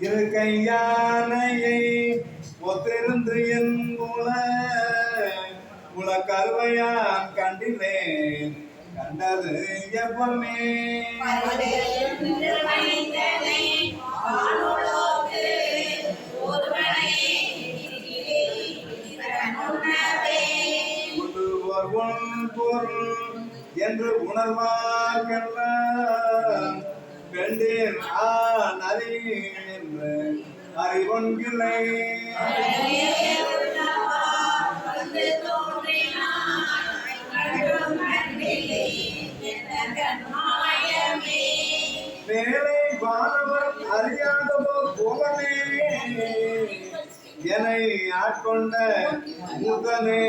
இரு கையானையை ஒத்திருந்து என் உல உல கருவையான் கண்டினேன். கண்டது எப்பமே. பொருள் என்று உணர்வார்கெல்லாம் பெண்டேன் ஆண் அறி என்று அறிவொன்கில்லை மேலே வானவர் அறியாததோ கோபமே. என்னை ஆட்கொண்ட மூத்தனே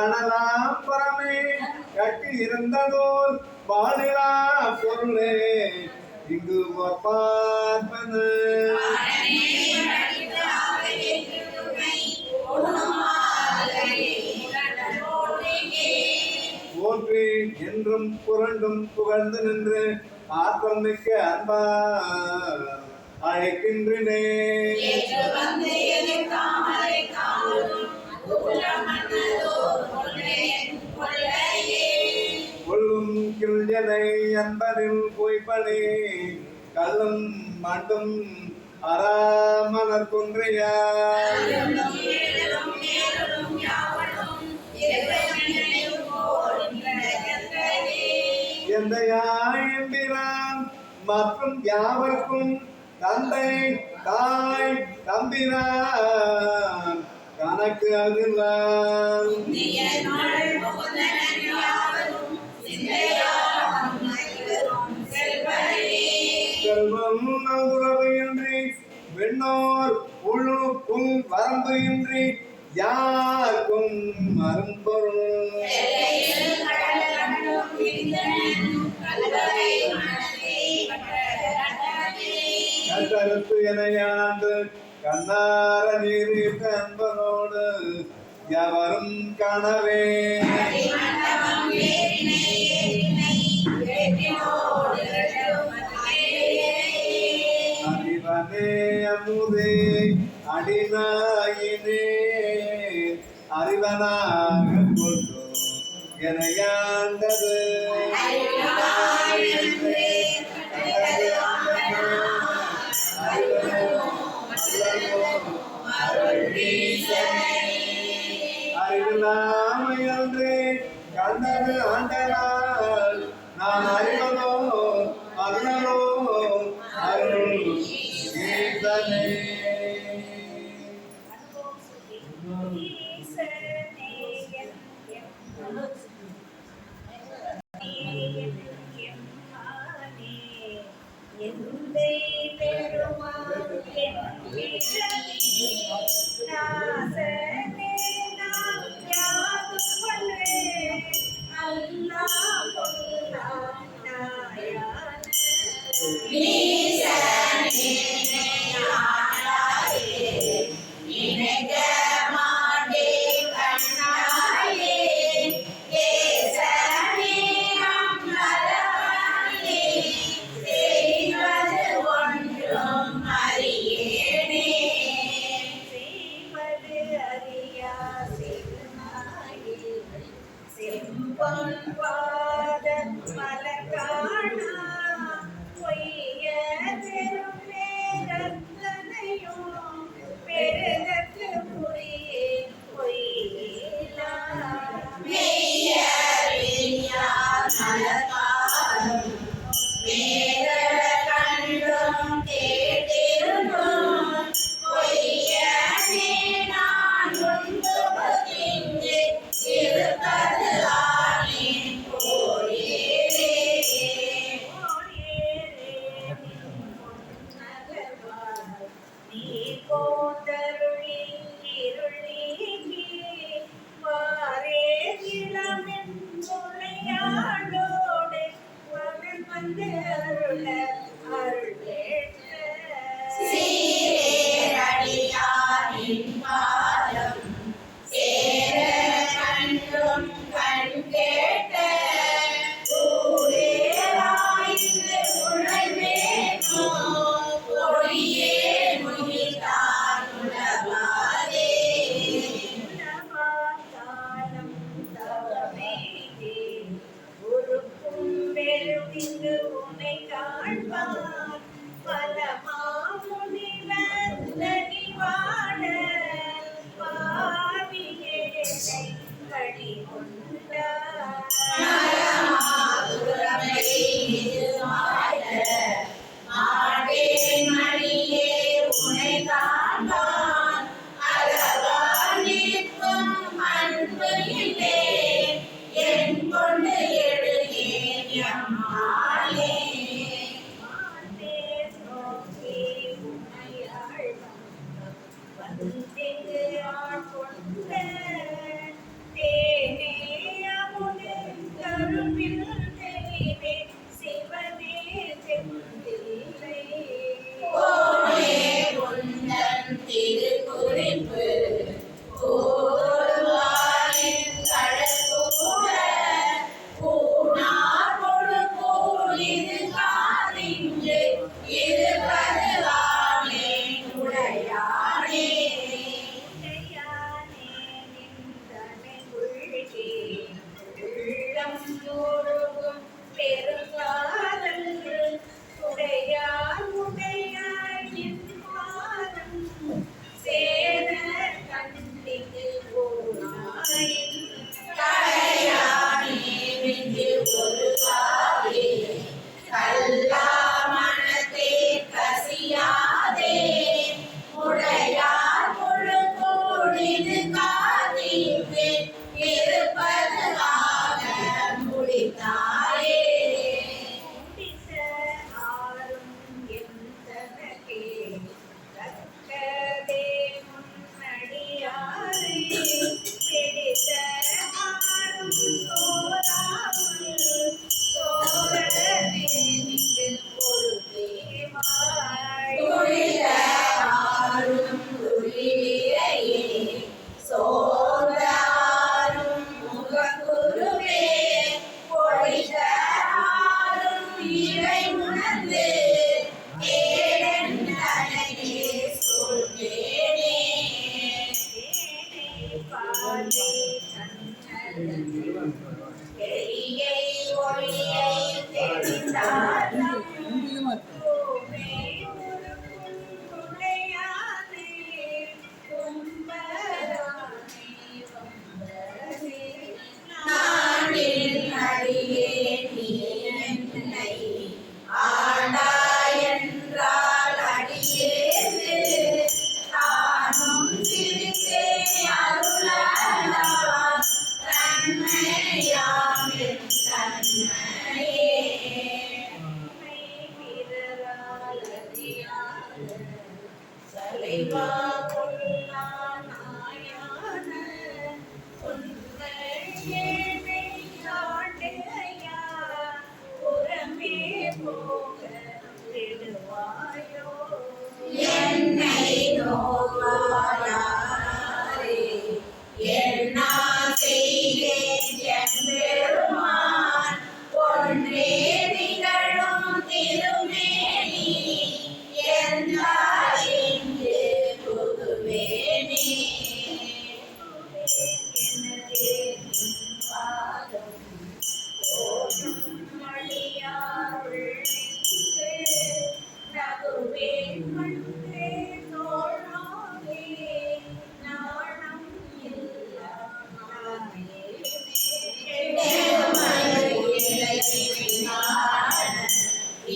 கனலாம் பரமே கட்டி இருந்ததோர் பாலிலா பொருளே இங்கு பார்ப்பது. போற்றி என்றும் புரண்டும் புகழ்ந்து நின்று ஆற்றல் மிக்க அன்பா அழைக்கின்றனே. கொள்ளும் கிள்யனை அன்பரில் பொய்ப்பனே கல்லும் மண்டும் அறாமலர் குன்றையா எந்த எம்பிரான் மற்றும் யாவர்க்கும் தந்தை தாய் தம்பிரான் கணக்கு அதுதான் எண்ணோர் உழுக்கும் வரம்பு இன்றி யாருக்கும் அரும்பொருள். கருத்து எனையாண்டு கண்ணார நீரி அன்பனோடு எவரும் கனவே அறிவனே அமுதே அடிநாயினே அறிவனாக கொண்டு என யாண்டது. one, one. y con Hey, Doug.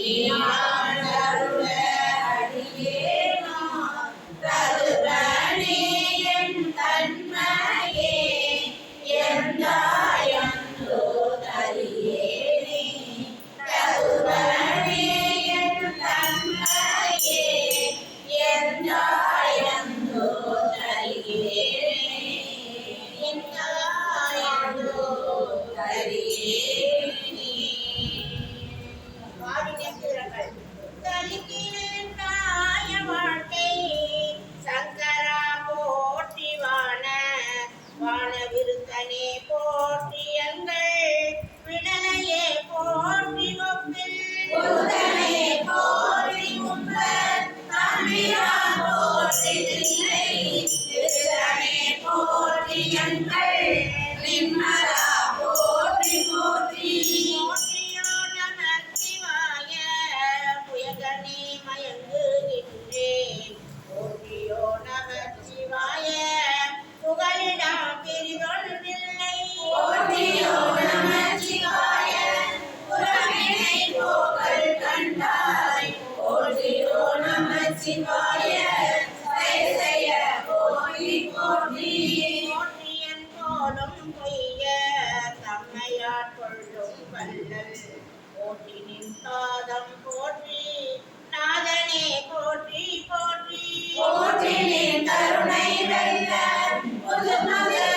Minha திருத்தனே போற்றி எங்கள் விடலையே போற்றி முப்பில் போற்றி போற்றி போற்றி நாதம் போற்றி நாதனே போற்றி போற்றி. போற்றி தருணை வெல்ல புதுமகள்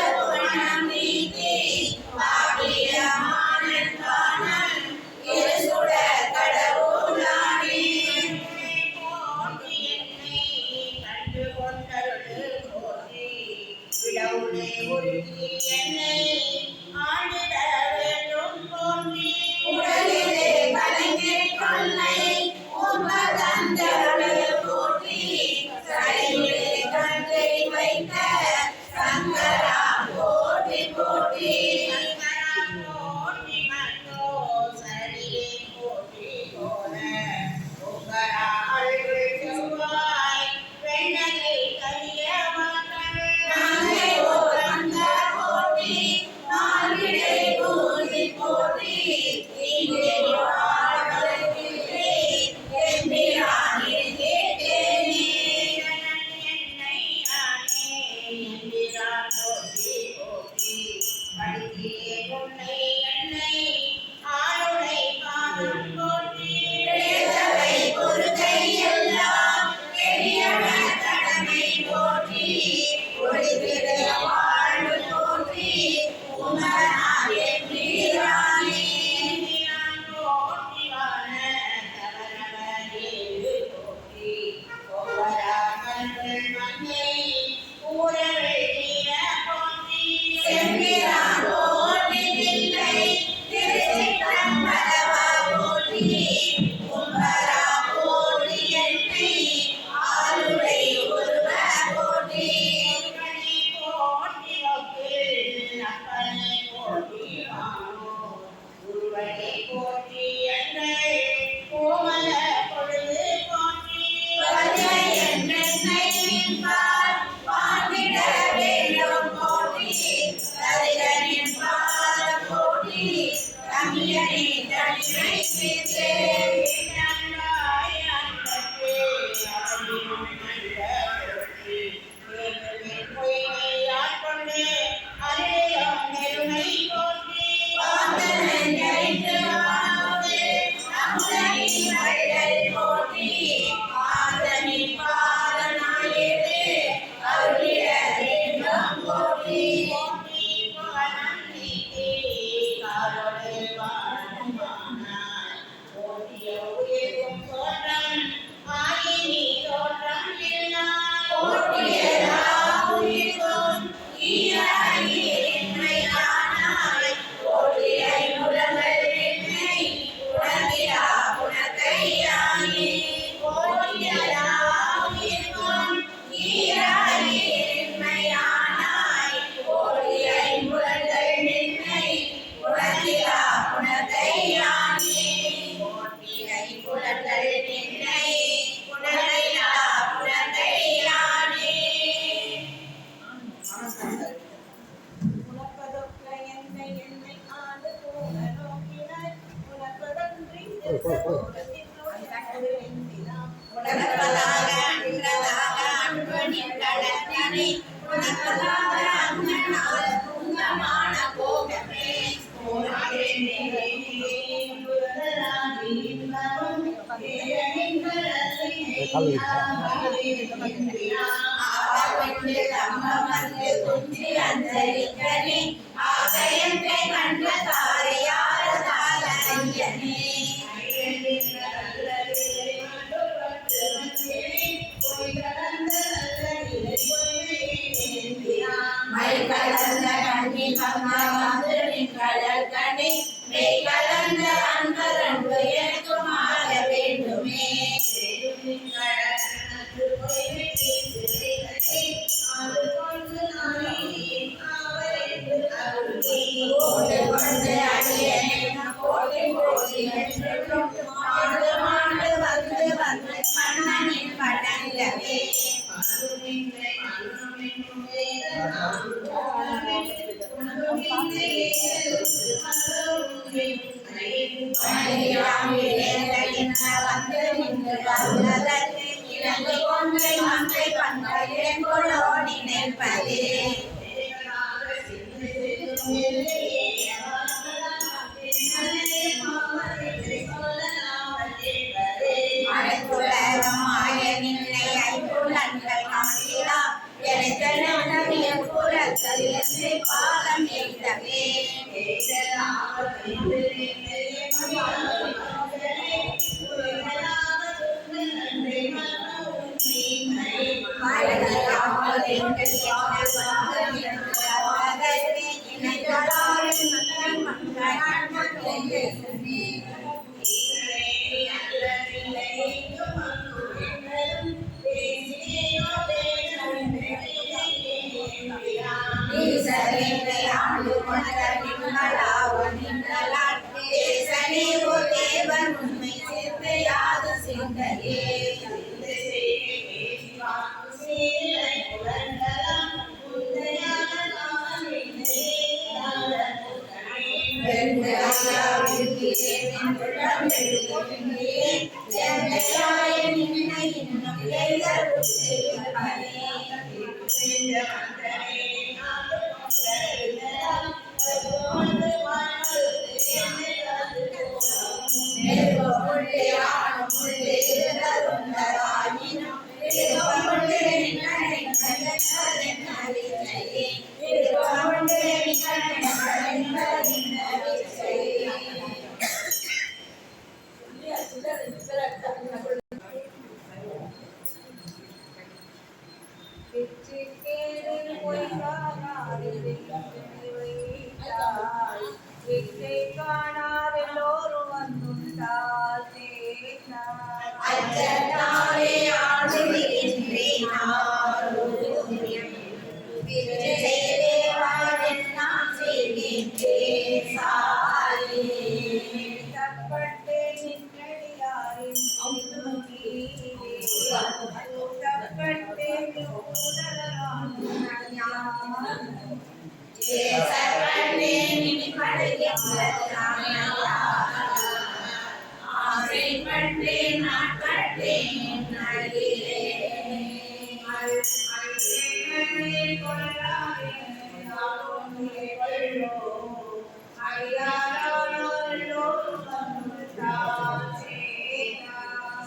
അമ്മ മഞ്ഞ തുഞ്ചി Thank you. Amém.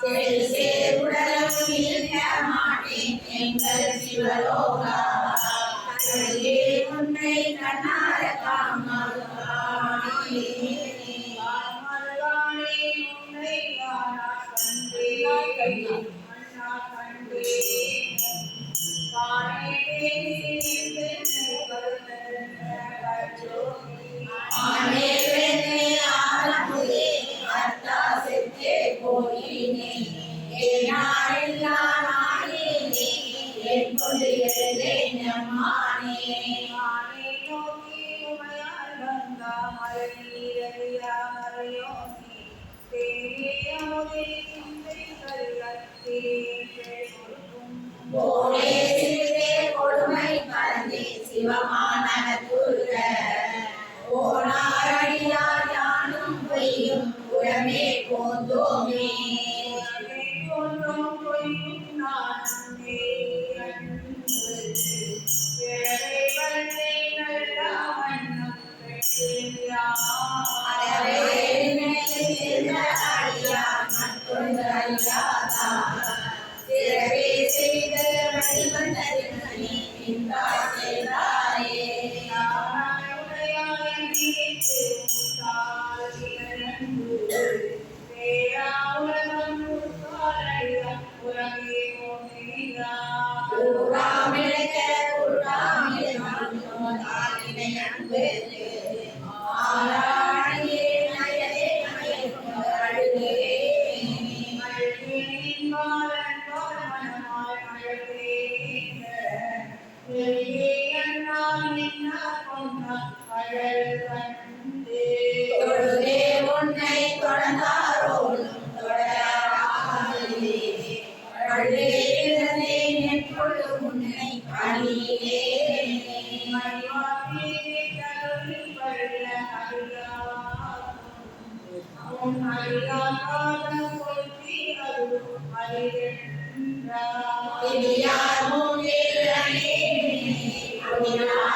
Save, save, save, save, save, save, save, save, உன்னை கண்ணார காமலானே உன்னை காணா கண்டே கண்ணா கண்டே காணே me condumir. and with it. Amen. I am your Hallelujah. Hallelujah.